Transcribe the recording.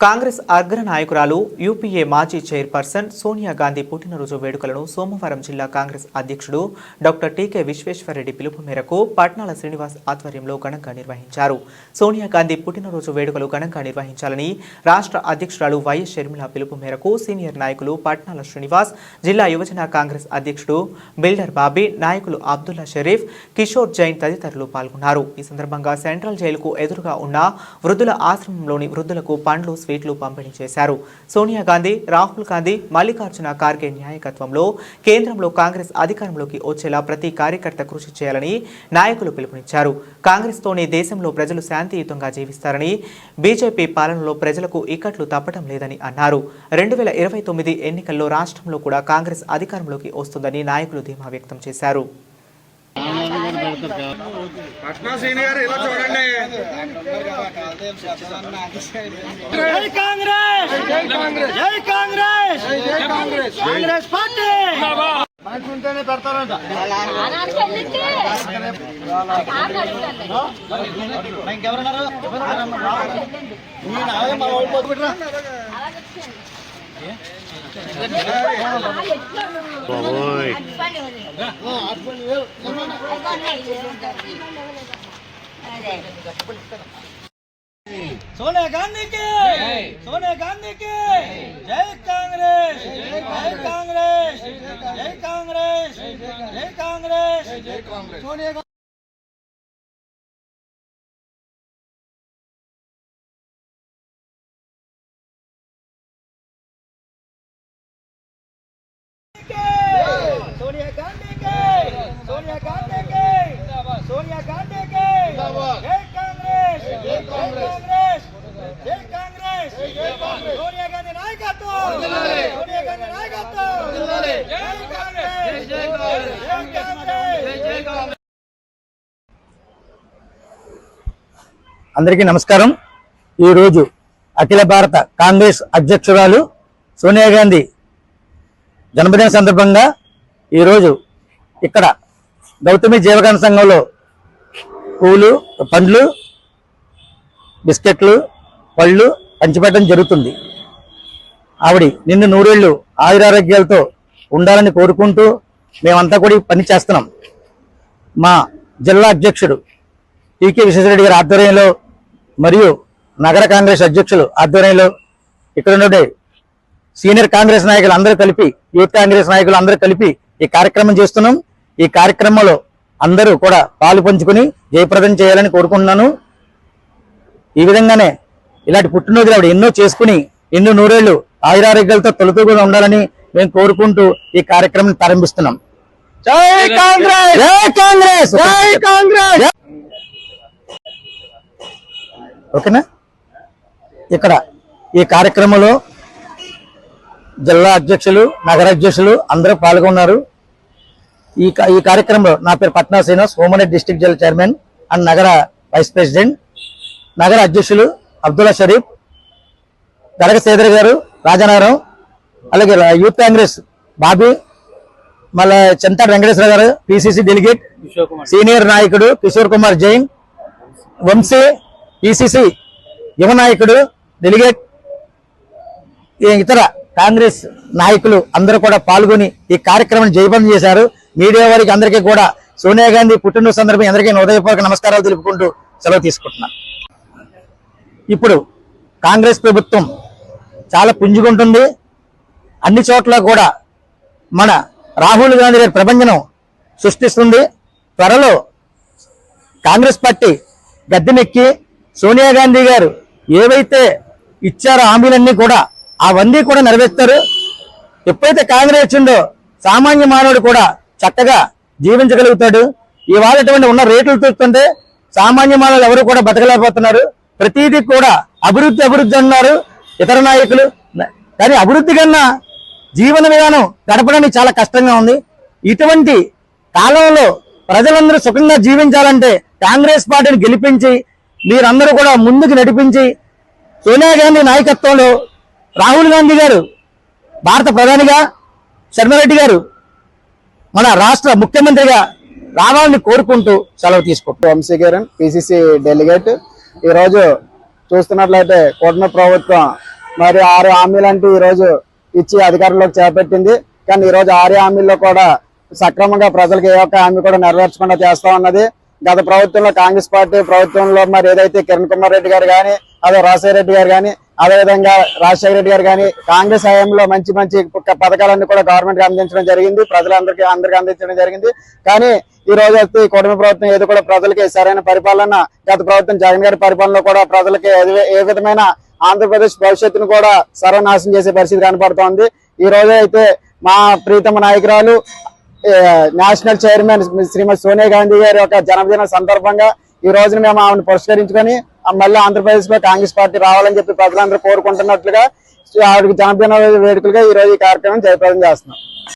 కాంగ్రెస్ అగ్ర నాయకురాలు యూపీఏ మాజీ చైర్పర్సన్ సోనియా గాంధీ పుట్టినరోజు వేడుకలను సోమవారం జిల్లా కాంగ్రెస్ అధ్యక్షుడు డాక్టర్ టీకే విశ్వేశ్వరరెడ్డి పిలుపు మేరకు పట్నాల శ్రీనివాస్ ఆధ్వర్యంలో ఘనంగా నిర్వహించారు. సోనియా గాంధీ పుట్టినరోజు వేడుకలు ఘనంగా నిర్వహించాలని రాష్ట్ర అధ్యక్షురాలు వైఎస్ షర్మిల పిలుపు మేరకు సీనియర్ నాయకులు పట్నాల శ్రీనివాస్ జిల్లా యువజన కాంగ్రెస్ అధ్యక్షుడు బిల్డర్ బాబీ నాయకులు అబ్దుల్లా షరీఫ్ కిషోర్ జైన్ తదితరులు పాల్గొన్నారు. ఈ సందర్భంగా సెంట్రల్ జైలుకు ఎదురుగా ఉన్న వృద్ధుల ఆశ్రమంలోని వృద్ధులకు పండ్లు స్వీట్లు పంపిణీ చేశారు. సోనియా గాంధీ రాహుల్ గాంధీ మల్లికార్జున ఖార్గే నాయకత్వంలో కేంద్రంలో కాంగ్రెస్ అధికారంలోకి వచ్చేలా ప్రతి కార్యకర్త కృషి చేయాలని నాయకులు పిలుపునిచ్చారు. కాంగ్రెస్తోనే దేశంలో ప్రజలు శాంతియుతంగా జీవిస్తారని బీజేపీ పాలనలో ప్రజలకు ఇక్కట్లు తప్పటం లేదని అన్నారు. రెండు వేల ఇరవై తొమ్మిది ఎన్నికల్లో రాష్ట్రంలో కూడా కాంగ్రెస్ అధికారంలోకి వస్తుందని నాయకులు ధీమా వ్యక్తం చేశారు. పట్నా సీని గారు ఇలా చూడండి. జై కాంగ్రెస్! జై కాంగ్రెస్! జై కాంగ్రెస్ జై కాంగ్రెస్ కాంగ్రెస్ పార్టీ మనసుంటేనే పెడతారంట ఇంకెవరన్నారు సోనియా గాంధీకి సోనియా గాంధీకి జై కాంగ్రెస్ జై కాంగ్రెస్. జై కాంగ్రెస్. జై కాంగ్రెస్. సోనియా గాంధీకి సోనియా గాంధీకి సోనియా గాంధీకి జై కాంగ్రెస్ జై కాంగ్రెస్ జై కాంగ్రెస్ సోనియా గాంధీ నాయకత్వం సోనియా గాంధీ నాయకత్వం జై కాంగ్రెస్ జై కాంగ్రెస్ జై కాంగ్రెస్ అందరికీ నమస్కారం. ఈరోజు అఖిల భారత కాంగ్రెస్ అధ్యక్షురాలు సోనియా గాంధీ జన్మదిన సందర్భంగా ఈరోజు ఇక్కడ గౌతమి జీవగాన సంఘంలో పూలు పండ్లు బిస్కెట్లు పళ్ళు పంచిపెట్టడం జరుగుతుంది. ఆవిడ నిన్ను నూరేళ్ళు ఆయురారోగ్యాలతో ఉండాలని కోరుకుంటూ మేమంతా కూడా ఈ పని చేస్తున్నాం. మా జిల్లా అధ్యక్షుడు టీకే విశ్వేశ్వరరెడ్డి గారి ఆధ్వర్యంలో మరియు నగర కాంగ్రెస్ అధ్యక్షులు ఆధ్వర్యంలో ఇక్కడ నుండి సీనియర్ కాంగ్రెస్ నాయకులు అందరూ కలిపి యూత్ కాంగ్రెస్ నాయకులు అందరూ కలిపి ఈ కార్యక్రమం చేస్తున్నాం. ఈ కార్యక్రమంలో అందరూ కూడా పాలు పంచుకుని జయప్రదం చేయాలని కోరుకుంటున్నాను. ఈ విధంగానే ఇలాంటి పుట్టినరోజులు ఆవిడ ఎన్నో చేసుకుని ఎన్నో నూరేళ్ళు ఆయురారోగ్యాలతో తొలతూగా ఉండాలని మేము కోరుకుంటూ ఈ కార్యక్రమం ప్రారంభిస్తున్నాం. జై కాంగ్రెస్! జై కాంగ్రెస్! జై కాంగ్రెస్! ఓకేనా? ఇక్కడ ఈ కార్యక్రమంలో జిల్లా అధ్యక్షులు నగర అధ్యక్షులు అందరూ పాల్గొన్నారు. ఈ ఈ కార్యక్రమంలో నా పేరు పట్నా శ్రీనివాస్ హోమరెడ్డి డిస్ట్రిక్ట్ జిల్లా చైర్మన్ అండ్ నగర వైస్ ప్రెసిడెంట్ నగర అధ్యక్షులు అబ్దుల్లా షరీఫ్ గరగ సేదర్ గారు రాజానగరం అలాగే యూత్ కాంగ్రెస్ బాబీ మళ్ళా చింతాడు వెంకటేశ్వర గారు పిసిసి డెలిగేట్ సీనియర్ నాయకుడు కిషోర్ కుమార్ జైన్ వంశీ పిసిసి యువ నాయకుడు డెలిగేట్ ఇతర కాంగ్రెస్ నాయకులు అందరూ కూడా పాల్గొని ఈ కార్యక్రమం జయబందం చేశారు. మీడియా వారికి అందరికీ కూడా సోనియా గాంధీ పుట్టినరోజు సందర్భంగా అందరికీ హృదయపూర్వక నమస్కారాలు తెలుపుకుంటూ సెలవు తీసుకుంటున్నాను ఇప్పుడు కాంగ్రెస్ ప్రభుత్వం చాలా పుంజుకుంటుంది. అన్ని చోట్ల కూడా మన రాహుల్ గాంధీ గారి ప్రభంజనం సృష్టిస్తుంది. త్వరలో కాంగ్రెస్ పార్టీ గద్దెనెక్కి సోనియా గాంధీ గారు ఏవైతే ఇచ్చారో హామీలన్నీ కూడా అవన్నీ కూడా నెరవేర్తారు. ఎప్పుడైతే కాంగ్రెస్ వచ్చిందో సామాన్య మానవుడు కూడా చక్కగా జీవించగలుగుతాడు. ఇవాళ ఇటువంటి ఉన్న రేట్లు చూస్తుంటే సామాన్య మానవులు ఎవరు కూడా బతకలేకపోతున్నారు. ప్రతిదీ కూడా అభివృద్ధి అభివృద్ధి అన్నారు ఇతర నాయకులు. కానీ అభివృద్ధి కన్నా జీవన విధానం గడపడానికి చాలా కష్టంగా ఉంది. ఇటువంటి కాలంలో ప్రజలందరూ సుఖంగా జీవించాలంటే కాంగ్రెస్ పార్టీని గెలిపించి మీరందరూ కూడా ముందుకు నడిపించి సోనియా గాంధీ నాయకత్వంలో రాహుల్ గాంధీ గారు భారత ప్రధానిగా శర్మారెడ్డి గారు మన రాష్ట్ర ముఖ్యమంత్రిగా రావాలని కోరుకుంటూ సెలవు తీసుకుంటాం వంశీకరణ్ పిసిసి డెలిగేట్. ఈరోజు చూస్తున్నట్లయితే కూటమి ప్రభుత్వం మరి ఆరు హామీలంటూ ఈ రోజు ఇచ్చి అధికారంలోకి చేపట్టింది. కానీ ఈరోజు ఆరే హామీల్లో కూడా సక్రమంగా ప్రజలకు ఏ ఒక్క హామీ కూడా నెరవేర్చకుండా చేస్తా ఉన్నది. గత ప్రభుత్వంలో కాంగ్రెస్ పార్టీ ప్రభుత్వంలో మరి ఏదైతే కిరణ్ కుమార్ రెడ్డి గారు కానీ అదే రాజశేఖర రెడ్డి గారు కానీ అదేవిధంగా రాజశేఖర రెడ్డి గారు కానీ కాంగ్రెస్ హయాంలో మంచి మంచి పథకాలన్నీ కూడా గవర్నమెంట్ అందించడం జరిగింది. ప్రజలందరికీ అందరికీ అందించడం జరిగింది. కానీ ఈ రోజు వస్తే ఈ కుటుంబ ప్రభుత్వం ఏది కూడా ప్రజలకి సరైన పరిపాలన గత ప్రభుత్వం జగన్ గారి పరిపాలనలో కూడా ప్రజలకి ఏ విధమైన ఆంధ్రప్రదేశ్ భవిష్యత్తును కూడా సర్వనాశనం చేసే పరిస్థితి కనపడుతోంది. ఈ రోజు అయితే మా ప్రీతమ నాయకురాలు నేషనల్ చైర్మన్ శ్రీమతి సోనియా గాంధీ గారి యొక్క జన్మదిన సందర్భంగా ఈ రోజున మేము ఆమెను పురస్కరించుకొని మళ్ళీ ఆంధ్రప్రదేశ్లో కాంగ్రెస్ పార్టీ రావాలని చెప్పి ప్రజలందరూ కోరుకుంటున్నట్లుగా ఆవిడకి జన్మదిన వేడుకలుగా ఈ రోజు ఈ కార్యక్రమం జయప్రదం చేస్తున్నాం.